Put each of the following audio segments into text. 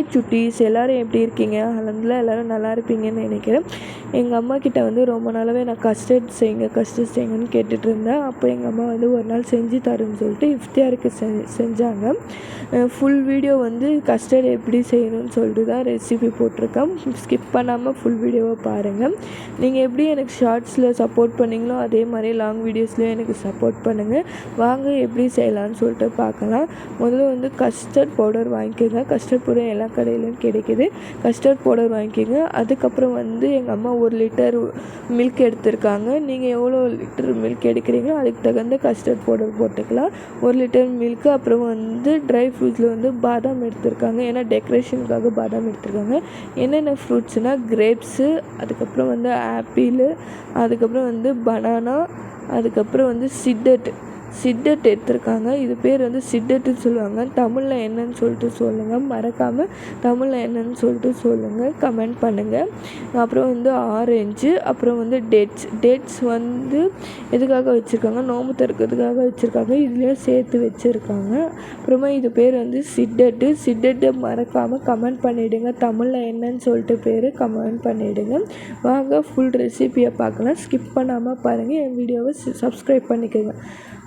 சுட்டீஸ் எல்லோரும் எப்படி இருக்கீங்க? அலமதுல்லா எல்லோரும் நல்லா இருப்பீங்கன்னு நினைக்கிறேன். எங்கள் அம்மா கிட்ட வந்து ரொம்ப நாளாகவே நான் கஸ்டர்ட் செய்யுங்க கஸ்டர்ட் செய்யுங்கன்னு கேட்டுட்டு இருந்தேன். அப்போ எங்கள் அம்மா வந்து ஒரு நாள் செஞ்சு தரேன்னு சொல்லிட்டு இஃப்தியாருக்கு செ செஞ்சாங்க. ஃபுல் வீடியோ வந்து கஸ்டர்ட் எப்படி செய்யணும்னு சொல்லிட்டு தான் ரெசிபி போட்டிருக்கேன். ஸ்கிப் பண்ணாமல் ஃபுல் வீடியோவை பாருங்கள் நீங்கள் எப்படி எனக்கு ஷார்ட்ஸில் சப்போர்ட் பண்ணீங்களோ அதே மாதிரி லாங் வீடியோஸ்லேயும் எனக்கு சப்போர்ட் பண்ணுங்கள் வாங்க எப்படி செய்யலாம்னு சொல்லிட்டு பார்க்கலாம். முதல்ல வந்து கஸ்டர்ட் பவுடர் வாங்கிக்கோங்க. கஸ்டர்ட் பவுடர் எல்லா கடையிலும் கிடைக்குது. கஸ்டர்ட் பவுடர் வாங்கிக்கோங்க. அதுக்கப்புறம் வந்து எங்கள் அம்மா ஒரு லிட்டர் மில்க் எடுத்திருக்காங்க. நீங்கள் எவ்வளோ லிட்டர் மில்க் எடுக்கிறீங்களோ அதுக்கு தகுந்த கஸ்டர்ட் பவுடர் போட்டுக்கலாம். ஒரு லிட்டர் மில்க்கு அப்புறம் வந்து ட்ரை ஃப்ரூட்ஸில் வந்து பாதாம் எடுத்திருக்காங்க. ஏன்னா டெக்கரேஷனுக்காக பாதாம் எடுத்திருக்காங்க. என்னென்ன ஃப்ரூட்ஸ்னால் கிரேப்ஸு அதுக்கப்புறம் வந்து ஆப்பிள் அதுக்கப்புறம் வந்து பனானா அதுக்கப்புறம் வந்து சிட்டட் சிட்டட் எடுத்திருக்காங்க. இது பேர் வந்து சிட்டட்டுன்னு சொல்லுவாங்க. தமிழில் என்னன்னு சொல்லிட்டு சொல்லுங்கள் மறக்காமல் தமிழில் என்னன்னு சொல்லிட்டு சொல்லுங்கள் கமெண்ட் பண்ணுங்கள் அப்புறம் வந்து ஆரஞ்சு அப்புறம் வந்து டேட்ஸ். டேட்ஸ் வந்து எதுக்காக வச்சுருக்காங்க? நோம்பு திறக்கிறதுக்காக வச்சுருக்காங்க. இதுலேயும் சேர்த்து வச்சுருக்காங்க. அப்புறமா இது பேர் வந்து சிட்டட்டு. சிட்டட்டு மறக்காமல் கமெண்ட் பண்ணிவிடுங்க தமிழில் என்னன்னு சொல்லிட்டு பேர் கமெண்ட் பண்ணிவிடுங்க வாங்க ஃபுல் ரெசிபியை பார்க்கலாம். ஸ்கிப் பண்ணாமல் பாருங்கள் என் வீடியோவை சப்ஸ்கிரைப் பண்ணிக்கோங்க.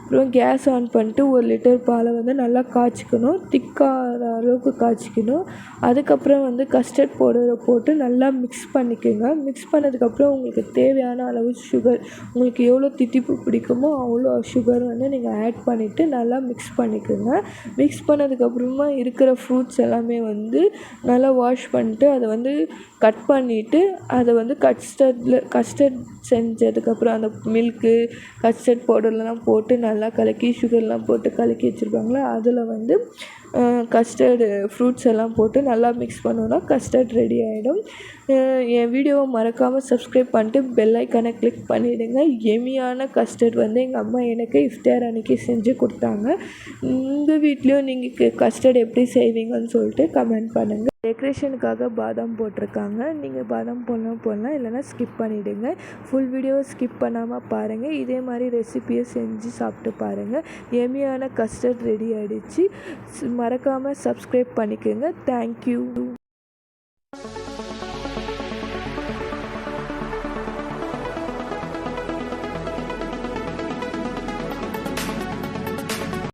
அப்புறம் கேஸ் ஆன் பண்ணிட்டு ஒரு லிட்டர் பாலை வந்து நல்லா காய்ச்சிக்கணும் திக்காகிற அளவுக்கு காய்ச்சிக்கணும். அதுக்கப்புறம் வந்து கஸ்டர்ட் பவுடரை போட்டு நல்லா மிக்ஸ் பண்ணிக்கோங்க. மிக்ஸ் பண்ணதுக்கப்புறம் உங்களுக்கு தேவையான அளவு சுகர் உங்களுக்கு எவ்வளோ தித்திப்பு பிடிக்குமோ அவ்வளோ சுகர் வந்து நீங்கள் ஆட் பண்ணிவிட்டு நல்லா மிக்ஸ் பண்ணிக்கோங்க. மிக்ஸ் பண்ணதுக்கப்புறமா இருக்கிற ஃப்ரூட்ஸ் எல்லாமே வந்து நல்லா வாஷ் பண்ணிட்டு அதை வந்து கட் பண்ணிவிட்டு அதை வந்து கஸ்டர்டில் கஸ்டர்ட் செஞ்சதுக்கப்புறம் அந்த மில்க்கு கஸ்டர்ட் பவுடர்லாம் போட்டு நல்லா நல்லா கலக்கி சுகர்லாம் போட்டு கலக்கி வச்சுருப்பாங்களா? அதில் வந்து கஸ்டர்டு ஃப்ரூட்ஸ் எல்லாம் போட்டு நல்லா மிக்ஸ் பண்ணோன்னா கஸ்டர்ட் ரெடி ஆகிடும் என் வீடியோவை மறக்காமல் சப்ஸ்கிரைப் பண்ணிட்டு பெல் ஐக்கானை கிளிக் பண்ணிவிடுங்க எமியான கஸ்டர்ட் வந்து எங்கள் அம்மா எனக்கு இஃப்தார் அன்றைக்கி செஞ்சு கொடுத்தாங்க. உங்கள் வீட்லேயும் நீங்கள் கஸ்டர்ட் எப்படி செய்வீங்கன்னு சொல்லிட்டு கமெண்ட் பண்ணுங்கள் டெக்கரேஷனுக்காக பாதாம் போட்டிருக்காங்க. நீங்கள் பாதாம் போடலாம் போடலாம். இல்லைனா ஸ்கிப் பண்ணிவிடுங்க ஃபுல் வீடியோவை ஸ்கிப் பண்ணாமல் பாருங்கள் இதே மாதிரி ரெசிப்பியை செஞ்சு சாப்பிட்டு பாருங்கள் எமியான கஸ்டர்ட் ரெடி ஆகிடுச்சு மறக்காமல் சப்ஸ்கிரைப் பண்ணிக்கோங்க. தேங்க்யூ